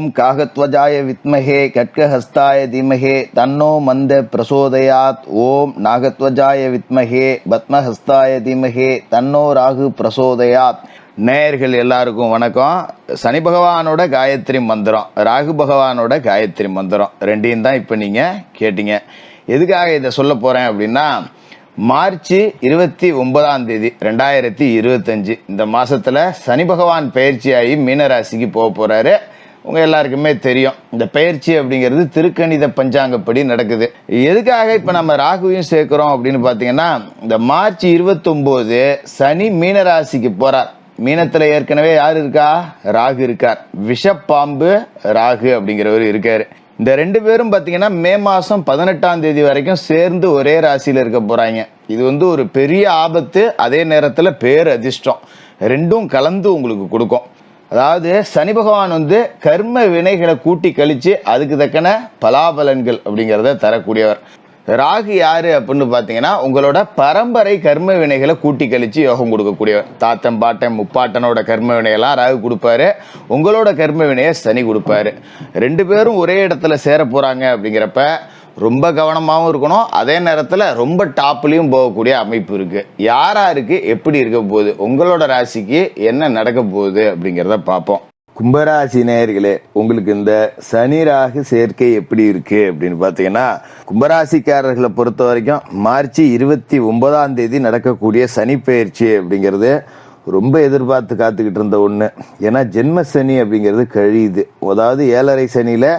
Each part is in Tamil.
ஓம் காகத்வஜாய வித்மகே கட்கஹஸ்தாய தீமகே தன்னோ மந்த பிரசோதயாத். ஓம் நாகத்வஜாய வித்மகே பத்மஹஸ்தாய தீமகே தன்னோ ராகு பிரசோதயாத். நேயர்கள் எல்லாருக்கும் வணக்கம். சனி பகவானோட காயத்ரி மந்திரம் ராகு பகவானோட காயத்ரி மந்திரம் ரெண்டையும் தான் இப்போ நீங்கள் கேட்டீங்க. எதுக்காக இதை சொல்ல போகிறேன் அப்படின்னா மார்ச் இருபத்தி ஒன்பதாம் தேதி ரெண்டாயிரத்தி இருபத்தஞ்சு இந்த மாசத்துல சனி பகவான் பயிற்சியாகி மீனராசிக்கு போக போறாரு. உங்கள் எல்லாருக்குமே தெரியும். இந்த பயிற்சி அப்படிங்கிறது திருக்கணித பஞ்சாங்கப்படி நடக்குது. எதுக்காக இப்போ நம்ம ராகுவையும் சேர்க்குறோம் அப்படின்னு பார்த்தீங்கன்னா இந்த மார்ச் இருபத்தொம்போது சனி மீனராசிக்கு போகிறார் மீனத்தில் ஏற்கனவே யார் இருக்கா? ராகு இருக்கார். விஷப்பாம்பு ராகு அப்படிங்கிறவர் இருக்கார். இந்த ரெண்டு பேரும் பார்த்தீங்கன்னா மே மாதம் பதினெட்டாம் தேதி வரைக்கும் சேர்ந்து ஒரே ராசியில் இருக்க போகிறாங்க இது வந்து ஒரு பெரிய ஆபத்து அதே நேரத்தில் பேர் அதிர்ஷ்டம் ரெண்டும் கலந்து உங்களுக்கு கொடுக்கும். அதாவது சனி பகவான் வந்து கர்ம வினைகளை கூட்டி கழித்து அதுக்கு தக்கன பலாபலன்கள் அப்படிங்கிறத தரக்கூடியவர். ராகு யாரு அப்படின்னு பார்த்தீங்கன்னா உங்களோட பரம்பரை கர்ம வினைகளை கூட்டி கழிச்சு யோகம் கொடுக்கக்கூடியவர். தாத்தன் பாட்டன் முப்பாட்டனோட கர்ம வினையெல்லாம் ராகு கொடுப்பாரு. உங்களோட கர்ம வினையை சனி கொடுப்பாரு. ரெண்டு பேரும் ஒரே இடத்துல சேர போகிறாங்க அப்படிங்கிறப்ப ரொம்ப கவனமாகவும் இருக்கணும். அதே நேரத்தில் ரொம்ப டாப்லேயும் போகக்கூடிய அமைப்பு இருக்கு. யாராருக்கு எப்படி இருக்க போகுது? உங்களோட ராசிக்கு என்ன நடக்க போகுது? அப்படிங்கிறத பார்ப்போம். கும்பராசி நேயர்களே உங்களுக்கு இந்த சனி ராகு சேர்க்கை எப்படி இருக்கு? அப்படின்னு பார்த்தீங்கன்னா கும்பராசிக்காரர்களை பொறுத்த வரைக்கும் மார்ச் இருபத்தி ஒன்பதாம் தேதி நடக்கக்கூடிய சனி பயிற்சி அப்படிங்கிறது ரொம்ப எதிர்பார்த்து காத்துக்கிட்டு இருந்த ஒன்று ஏன்னா ஜென்ம சனி அப்படிங்கிறது கழியுது. அதாவது ஏழரை சனியில்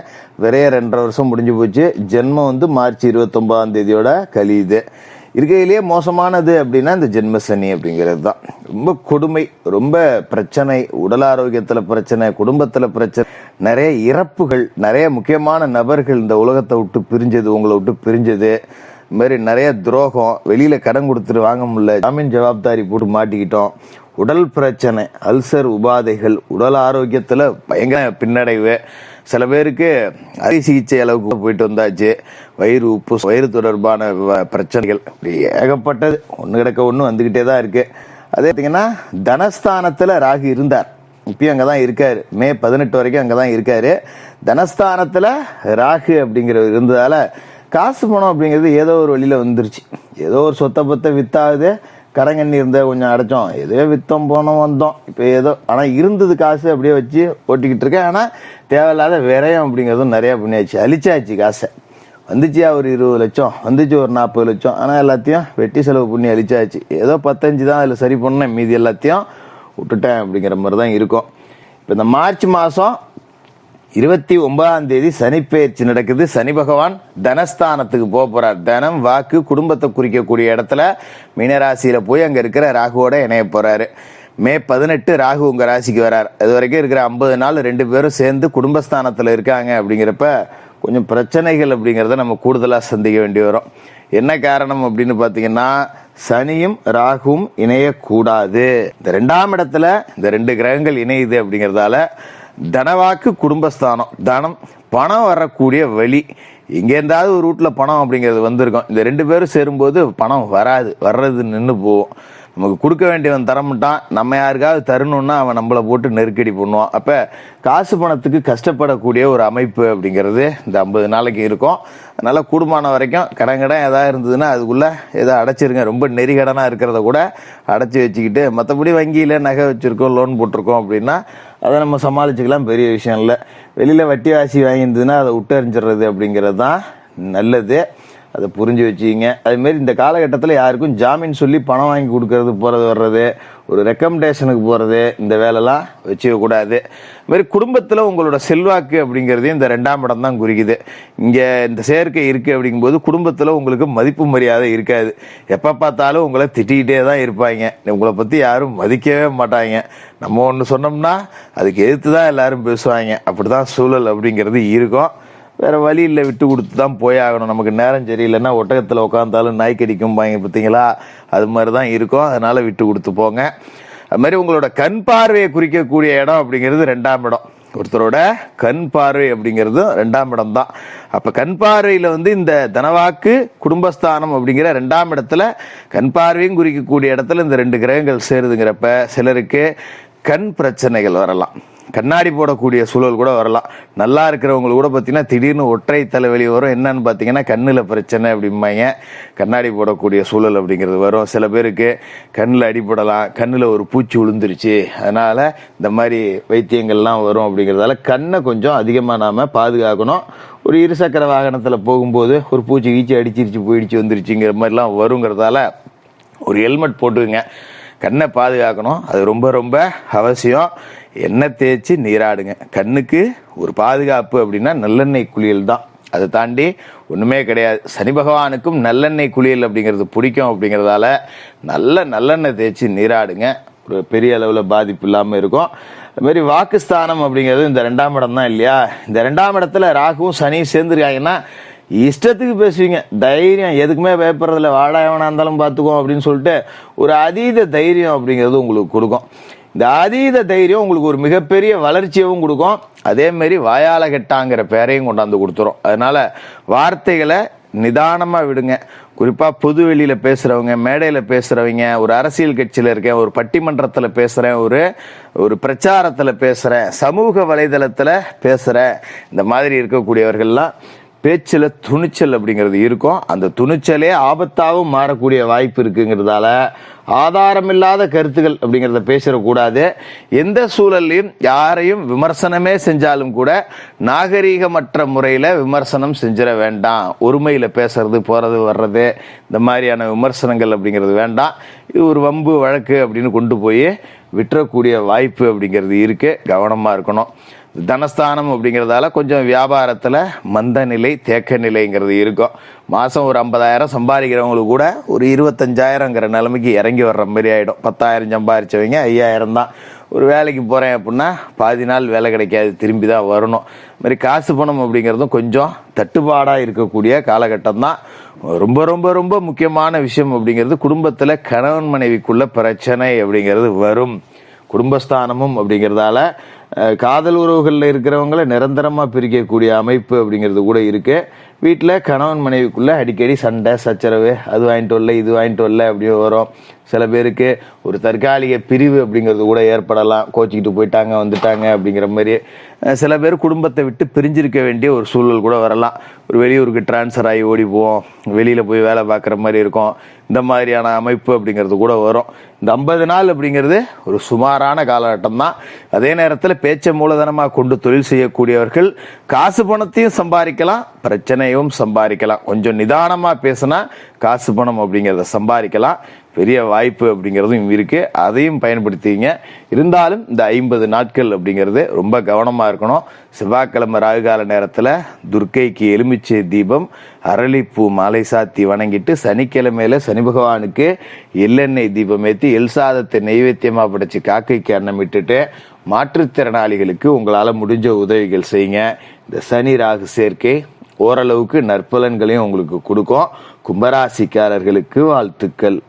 விரைய ரெண்டரை வருஷம் முடிஞ்சு போச்சு. ஜென்மம் வந்து மார்ச் இருபத்தொம்பதாம் தேதியோட கழியுது. இருக்கையிலேயே மோசமானது அப்படின்னா இந்த ஜென்ம சனி அப்படிங்கிறது தான். ரொம்ப கொடுமை ரொம்ப பிரச்சனை உடல் ஆரோக்கியத்தில் பிரச்சனை குடும்பத்தில் பிரச்சனை. நிறைய இறப்புகள் நிறைய முக்கியமான நபர்கள் இந்த உலகத்தை விட்டு பிரிஞ்சது உங்களை விட்டு பிரிஞ்சது. இது மாதிரி நிறைய துரோகம் வெளியில் கடன் கொடுத்துட்டு வாங்க முடியல. ஜாமீன் ஜவாப்தாரி போட்டு மாட்டிக்கிட்டோம். உடல் பிரச்சனை அல்சர் உபாதைகள் உடல் ஆரோக்கியத்தில் பயங்கர பின்னடைவு. சில பேருக்கு அதி சிகிச்சை அளவுக்கு போயிட்டு வந்தாச்சு. வயிறு உப்பு வயிறு தொடர்பான வ- பிரச்சனைகள். இப்படி ஏகப்பட்டது. ஒன்று கிடக்க ஒன்று வந்துக்கிட்டே தான் இருக்கு. அதே பார்த்தீங்கன்னா தனஸ்தானத்தில் ராகு இருந்தார். இப்பயும் அங்கே தான் இருக்கார். மே பதினெட்டு வரைக்கும் அங்கே தான் இருக்கார். தனஸ்தானத்தில் ராகு அப்படிங்கிறது இருந்ததால் காசு பணம் அப்படிங்கிறது ஏதோ ஒரு வழியில் வந்துருச்சு. ஏதோ ஒரு சொத்தை பத்தை வித்தாவது கரங்கண்ணி இருந்தால் கொஞ்சம் அடைச்சோம். எதோ வித்தம் போனோம் வந்தோம். இப்போ ஏதோ ஆனால் இருந்தது காசு அப்படியே வச்சு ஓட்டிக்கிட்டு இருக்கேன். ஆனால் தேவையில்லாத விரயம் அப்படிங்கிறதும் நிறையா பண்ணியாச்சு. அழிச்சாச்சு காசை. வந்துச்சு ஒரு இருபது லட்சம். வந்துச்சு ஒரு நாற்பது லட்சம். ஆனால் எல்லாத்தையும் வெட்டி செலவு பண்ணி அழிச்சாச்சு. ஏதோ பத்தஞ்சு தான் அதில் சரி பண்ணேன் மீதி எல்லாத்தையும் விட்டுட்டேன் அப்படிங்கிற மாதிரி தான் இருக்கும். இப்போ இந்த மார்ச் மாதம் இருபத்தி ஒன்பதாம் தேதி சனிப்பெயர்ச்சி நடக்குது. சனி பகவான் தனஸ்தானத்துக்கு போக போறார். தனம் வாக்கு குடும்பத்தை குறிக்கக்கூடிய இடத்துல மீனராசியில போய் அங்க இருக்கிற ராகுவோட இணைய போறாரு. மே பதினெட்டு ராகு உங்க ராசிக்கு வரார். அது வரைக்கும் இருக்கிற ஐம்பது நாள் ரெண்டு பேரும் சேர்ந்து குடும்பஸ்தானத்துல இருக்காங்க அப்படிங்கிறப்ப கொஞ்சம் பிரச்சனைகள் அப்படிங்கிறத நம்ம கூடுதலாக சந்திக்க வேண்டி வரும். என்ன காரணம் அப்படின்னு பார்த்தீங்கன்னா சனியும் ராகுவும் இணையக்கூடாது. இந்த ரெண்டாம் இடத்துல இந்த ரெண்டு கிரகங்கள் இணையுது அப்படிங்கிறதால தனவாக்கு குடும்பஸ்தானம். தனம் பணம் வரக்கூடிய வழி எங்கேருந்தாவது ஒரு ரூட்டில் பணம் அப்படிங்கிறது வந்திருக்கும். இந்த ரெண்டு பேரும் சேரும்போது பணம் வராது. வர்றது நின்று போகும். நமக்கு கொடுக்க வேண்டியவன் தரமாட்டான். நம்ம யாருக்காவது தரணும்னா அவன் நம்மளை போட்டு நெருக்கடி பண்ணுவான். அப்போ காசு பணத்துக்கு கஷ்டப்படக்கூடிய ஒரு அமைப்பு அப்படிங்கிறது இந்த ஐம்பது நாளைக்கு இருக்கும். அதனால் கூடுமான வரைக்கும் கடன் கடன் எதாவது இருந்ததுன்னா அதுக்குள்ளே ஏதோ அடைச்சிருங்க. ரொம்ப நெறிகடனாக இருக்கிறத கூட அடைச்சி வச்சுக்கிட்டு மற்றபடி வங்கியில் நகை வச்சுருக்கோம் லோன் போட்டிருக்கோம் அப்படின்னா அதை நம்ம சமாளிச்சுக்கலாம். பெரிய விஷயம் இல்லை. வெளியில் வட்டி வாசி வாங்கியிருந்ததுன்னா அதை விட்டு அறிஞ்சிடுறது அப்படிங்கிறது தான் நல்லது. அதை புரிஞ்சு வச்சுக்கிங்க. அதுமாரி இந்த காலகட்டத்தில் யாருக்கும் ஜாமீன் சொல்லி பணம் வாங்கி கொடுக்கறது போகிறது வர்றது ஒரு ரெக்கமெண்டேஷனுக்கு போகிறது இந்த வேலைலாம் வச்சுக்கக்கூடாது இதுமாரி குடும்பத்தில் உங்களோட செல்வாக்கு அப்படிங்கிறதையும் இந்த ரெண்டாம் இடம் தான் குறிக்குது. இங்கே இந்த சேர்க்கை இருக்குது அப்படிங்கும்போது குடும்பத்தில் உங்களுக்கு மதிப்பு மரியாதை இருக்காது. எப்போ பார்த்தாலும் உங்களை திட்டிக்கிட்டே தான் இருப்பாங்க. உங்களை பற்றி யாரும் மதிக்கவே மாட்டாங்க. நம்ம ஒன்று சொன்னோம்னா அதுக்கு எதிர்த்து தான் எல்லோரும் பேசுவாங்க. அப்படி தான் சூழல் அப்படிங்கிறது இருக்கும். வேற வழி இல்லை விட்டு கொடுத்து தான் போய் ஆகணும். நமக்கு நேரம் சரியில்லைன்னா ஒட்டகத்தில் உட்காந்தாலும் நாய் கடிக்கும் பாங்க பார்த்தீங்களா அது மாதிரி தான் இருக்கும். அதனால விட்டு கொடுத்து போங்க. அது மாதிரி உங்களோட கண் பார்வையை குறிக்கக்கூடிய இடம் அப்படிங்கிறது ரெண்டாம் இடம். ஒருத்தரோட கண் பார்வை அப்படிங்கிறது ரெண்டாம் இடம் தான் அப்போ கண் பார்வையில் வந்து இந்த தனவாக்கு குடும்பஸ்தானம் அப்படிங்கிற ரெண்டாம் இடத்துல கண் பார்வையும் குறிக்கக்கூடிய இடத்துல இந்த ரெண்டு கிரகங்கள் சேருதுங்கிறப்ப சிலருக்கு கண் பிரச்சனைகள் வரலாம். கண்ணாடி போடக்கூடிய சூழல் கூட வரலாம். நல்லா இருக்கிறவங்க கூட பார்த்தீங்கன்னா திடீர்னு ஒற்றை தலைவலி வரும். என்னன்னு பார்த்தீங்கன்னா கண்ணில் பிரச்சனை அப்படிம்பாங்க. கண்ணாடி போடக்கூடிய சூழல் அப்படிங்கிறது வரும். சில பேருக்கு கண்ணில் அடிபடலாம். கண்ணில் ஒரு பூச்சி விழுந்துருச்சு அதனால் இந்த மாதிரி வைத்தியங்கள்லாம் வரும் அப்படிங்கிறதால கண்ணை கொஞ்சம் அதிகமாக நாம் பாதுகாக்கணும். ஒரு இருசக்கர வாகனத்தில் போகும்போது ஒரு பூச்சி கீச்சி அடிச்சிருச்சு போயிடுச்சு வந்துருச்சுங்கிற மாதிரிலாம் வருங்கிறதால ஒரு ஹெல்மெட் போட்டுக்குங்க. கண்ணை பாதுகாக்கணும். அது ரொம்ப ரொம்ப அவசியம். எண்ணெய் தேய்ச்சி நீராடுங்க. கண்ணுக்கு ஒரு பாதுகாப்பு அப்படின்னா நல்லெண்ணெய் குளியல் தான். அதை தாண்டி ஒன்றுமே கிடையாது. சனி பகவானுக்கும் நல்லெண்ணெய் குளியல் அப்படிங்கிறது பிடிக்கும் அப்படிங்கிறதால நல்ல நல்லெண்ணெய் தேய்ச்சி நீராடுங்க. ஒரு பெரிய அளவில் பாதிப்பு இல்லாமல் இருக்கும். அதுமாரி வாக்குஸ்தானம் அப்படிங்கிறது இந்த ரெண்டாம் இடம் தான் இல்லையா? இந்த ரெண்டாம் இடத்துல ராகுவும் சனியும் சேர்ந்துருக்காங்கன்னா இஷ்டத்துக்கு பேசுவீங்க. தைரியம் எதுக்குமே பயப்படுறதில்ல. வாடா எவனா இருந்தாலும் பார்த்துக்கோ அப்படின்னு சொல்லிட்டு ஒரு அதீத தைரியம் அப்படிங்கிறது உங்களுக்கு கொடுக்கும். இந்த அதீத தைரியம் உங்களுக்கு ஒரு மிகப்பெரிய வளர்ச்சியவும் கொடுக்கும். அதேமாரி வாயால கெட்டாங்கிற பேரையும் கொண்டாந்து கொடுத்துரும். அதனால வார்த்தைகளை நிதானமாக விடுங்க. குறிப்பாக பொது வெளியில் பேசுகிறவங்க மேடையில் பேசுகிறவங்க ஒரு அரசியல் கட்சியில் இருக்கேன் ஒரு பட்டிமன்றத்தில் பேசுகிறேன் ஒரு ஒரு பிரச்சாரத்தில் பேசுகிறேன் சமூக வலைதளத்தில் பேசுகிறேன் இந்த மாதிரி இருக்கக்கூடியவர்கள்லாம் பேச்சில் துணிச்சல் அப்படிங்கிறது இருக்கும். அந்த துணிச்சலே ஆபத்தாகவும் மாறக்கூடிய வாய்ப்பு இருக்குங்கிறதால ஆதாரமில்லாத கருத்துக்கள் அப்படிங்கிறத பேசிடக்கூடாது. எந்த சூழல்லையும் யாரையும் விமர்சனமே செஞ்சாலும் கூட நாகரீகமற்ற முறையில் விமர்சனம் செஞ்சிட வேண்டாம். ஒருமையில் பேசுறது போகிறது வர்றது இந்த மாதிரியான விமர்சனங்கள் அப்படிங்கிறது வேண்டாம். இது ஒரு வம்பு வழக்கு அப்படின்னு கொண்டு போய் விட்டுறக்கூடிய வாய்ப்பு அப்படிங்கிறது இருக்குது கவனமாக இருக்கணும். தனஸ்தானம் அப்படிங்கிறதால கொஞ்சம் வியாபாரத்தில் மந்த நிலை தேக்க நிலைங்கிறது இருக்கும். மாதம் ஒரு ஐம்பதாயிரம் சம்பாதிக்கிறவங்களுக்கு கூட ஒரு இருபத்தஞ்சாயிரங்கிற நிலைமைக்கு இறங்கி வர்ற மாதிரி ஆகிடும் பத்தாயிரம் சம்பாதிச்சவங்க ஐயாயிரம் தான். ஒரு வேலைக்கு போகிறேன் அப்படின்னா பாதி நாள் வேலை கிடைக்காது திரும்பி தான் வரணும். இது மாதிரி காசு பணம் அப்படிங்கிறதும் கொஞ்சம் தட்டுப்பாடாக இருக்கக்கூடிய காலகட்டம் தான். ரொம்ப ரொம்ப ரொம்ப முக்கியமான விஷயம் அப்படிங்கிறது குடும்பத்தில் கணவன் மனைவிக்குள்ள பிரச்சனை அப்படிங்கிறது வரும். குடும்பஸ்தானமும் அப்படிங்கிறதால காதல் உறவுகளில் இருக்கிறவங்கள நிரந்தரமாக பிரிக்கக்கூடிய அமைப்பு அப்படிங்கிறது கூட இருக்கு. வீட்டில் கணவன் மனைவிக்குள்ளே அடிக்கடி சண்டை சச்சரவு அது வாங்கிட்டு வரல இது வாங்கிட்டு வரல அப்படியே வரும். சில பேருக்கு ஒரு தற்காலிக பிரிவு அப்படிங்கிறது கூட ஏற்படலாம். கோச்சிக்கிட்டு போயிட்டாங்க வந்துட்டாங்க அப்படிங்கிற மாதிரி. சில பேர் குடும்பத்தை விட்டு பிரிஞ்சிருக்க வேண்டிய ஒரு சூழல் கூட வரலாம். ஒரு வெளியூருக்கு டிரான்ஸ்ஃபர் ஆகி ஓடி போவோம். வெளியில் போய் வேலை பார்க்குற மாதிரி இருக்கும். இந்த மாதிரியான அமைப்பு அப்படிங்கிறது கூட வரும். இந்த ஐம்பது நாள் அப்படிங்கிறது ஒரு சுமாரான காலகட்டம் தான். அதே நேரத்தில் பேச்சை மூலதனமாக கொண்டு தொழில் செய்யக்கூடியவர்கள் காசு பணத்தையும் சம்பாதிக்கலாம் பிரச்சனையும் சம்பாதிக்கலாம். கொஞ்சம் நிதானமாக பேசினா காசு பணம் அப்படிங்கிறத சம்பாதிக்கலாம். பெரிய வாய்ப்பு அப்படிங்கிறதும் இருக்கு. அதையும் பயன்படுத்திங்க இருந்தாலும் இந்த ஐம்பது நாட்கள் அப்படிங்கிறது ரொம்ப கவனமாக இருக்கணும். செவ்வாய்க்கிழமை ராகுகால நேரத்தில் துர்க்கைக்கு எலுமிச்சை தீபம் அரளிப்பூ மாலை சாத்தி வணங்கிட்டு சனிக்கிழமையில சனி பகவானுக்கு எள்ளெண்ணெய் தீபம் ஏற்றி எல் சாதத்தை நெய்வேத்தியமாக படைச்சு காக்கைக்கு அன்னம் விட்டுட்டு மாற்றுத்திறனாளிகளுக்கு உங்களால் முடிஞ்ச உதவிகள் செய்யுங்க. இந்த சனி ராகு சேர்க்கை ஓரளவுக்கு நற்பலன்களையும் உங்களுக்கு கொடுக்கும். கும்பராசிக்காரர்களுக்கு வாழ்த்துக்கள்.